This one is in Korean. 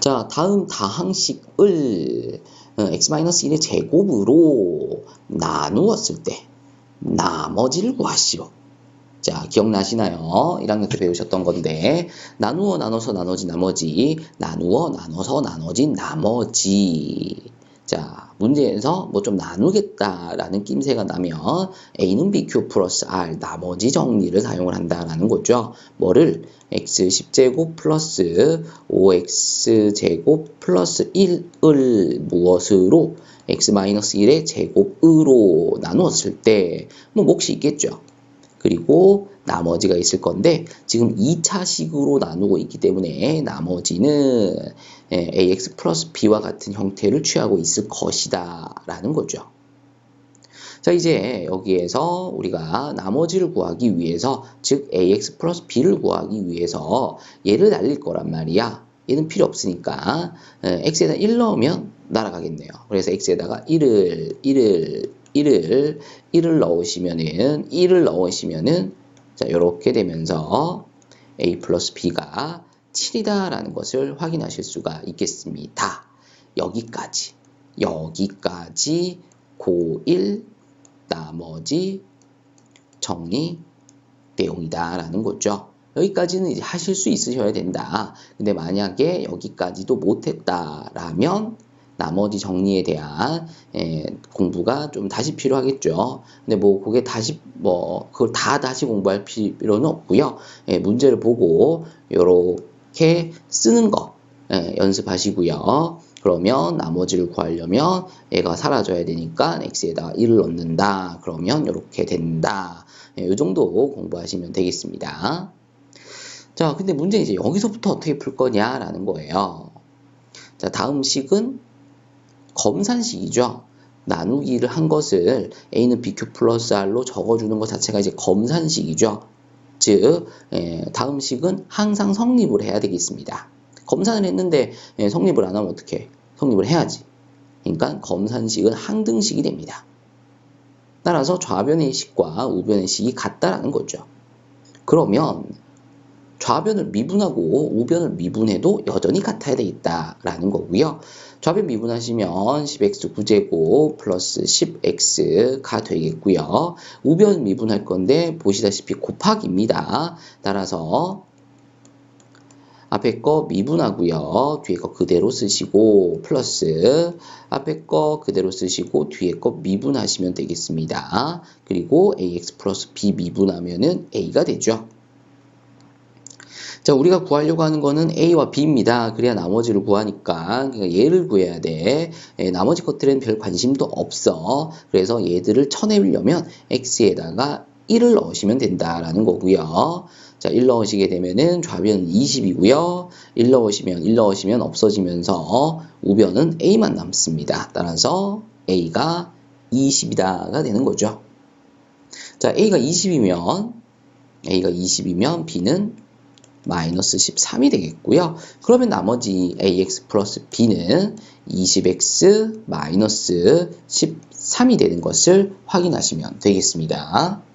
자, 다음 다항식을 어, x-1의 제곱으로 나누었을 때 나머지를 구하시오. 자, 기억나시나요? 1학년 때 배우셨던 건데 나누어 나눠서 나머지 나머지 나누어 나눠서 나머지 나머지 자, 문제에서 뭐 좀 나누겠다라는 낌새가 나면 A는 BQ 플러스 R 나머지 정리를 사용을 한다라는 거죠. 뭐를 x 10제곱 플러스 5x제곱 플러스 1을 무엇으로 x 마이너스 1의 제곱으로 나누었을 때 뭐 몫이 있겠죠. 그리고 나머지가 있을 건데 지금 2차식으로 나누고 있기 때문에 나머지는 예, ax 플러스 b와 같은 형태를 취하고 있을 것이다 라는 거죠. 자 이제 여기에서 우리가 나머지를 구하기 위해서 즉 ax 플러스 b를 구하기 위해서 얘를 날릴 거란 말이야. 얘는 필요 없으니까 예, x에다 1 넣으면 날아가겠네요. 그래서 x에다가 1을 1을 1을 1을 넣으시면은 1을 넣으시면은 자 이렇게 되면서 a 플러스 b가 7이다라는 것을 확인하실 수가 있겠습니다. 여기까지 여기까지 고1 나머지 정리 내용이다라는 거죠. 여기까지는 이제 하실 수 있으셔야 된다. 근데 만약에 여기까지도 못했다라면 나머지 정리에 대한 에, 공부가 좀 다시 필요하겠죠. 근데 뭐 그게 다시 뭐 그걸 다 다시 공부할 필요는 없고요. 에, 문제를 보고 요렇게 쓰는 거 에, 연습하시고요. 그러면 나머지를 구하려면 얘가 사라져야 되니까 x에다가 1을 넣는다. 그러면 이렇게 된다. 이 정도 공부하시면 되겠습니다. 자, 근데 문제는 이제 여기서부터 어떻게 풀 거냐라는 거예요. 자, 다음 식은 검산식이죠. 나누기를 한 것을 a는 bq 플러스 r로 적어주는 것 자체가 이제 검산식이죠. 즉, 에, 다음 식은 항상 성립을 해야 되겠습니다. 검산을 했는데 에, 성립을 안 하면 어떻게? 성립을 해야지. 그러니까 검산식은 항등식이 됩니다. 따라서 좌변의 식과 우변의 식이 같다라는 거죠. 그러면 좌변을 미분하고 우변을 미분해도 여전히 같아야 되겠다라는 거고요. 좌변 미분하시면 10x 9제곱 플러스 10x가 되겠고요. 우변 미분할 건데 보시다시피 곱하기입니다. 따라서 앞에 거 미분하고요. 뒤에 거 그대로 쓰시고 플러스 앞에 거 그대로 쓰시고 뒤에 거 미분하시면 되겠습니다. 그리고 ax 플러스 b 미분하면은 a가 되죠. 자, 우리가 구하려고 하는 거는 A와 B입니다. 그래야 나머지를 구하니까 그러니까 얘를 구해야 돼. 예, 나머지 것들은 별 관심도 없어. 그래서 얘들을 쳐내려면 X에다가 1을 넣으시면 된다라는 거고요. 자, 1 넣으시게 되면은 좌변은 20이고요. 1 넣으시면 1 넣으시면 없어지면서 우변은 A만 남습니다. 따라서 A가 20이다가 되는 거죠. 자, A가 20이면 A가 20이면 B는 마이너스 13이 되겠고요. 그러면 나머지 ax 플러스 b는 20x 마이너스 13이 되는 것을 확인하시면 되겠습니다.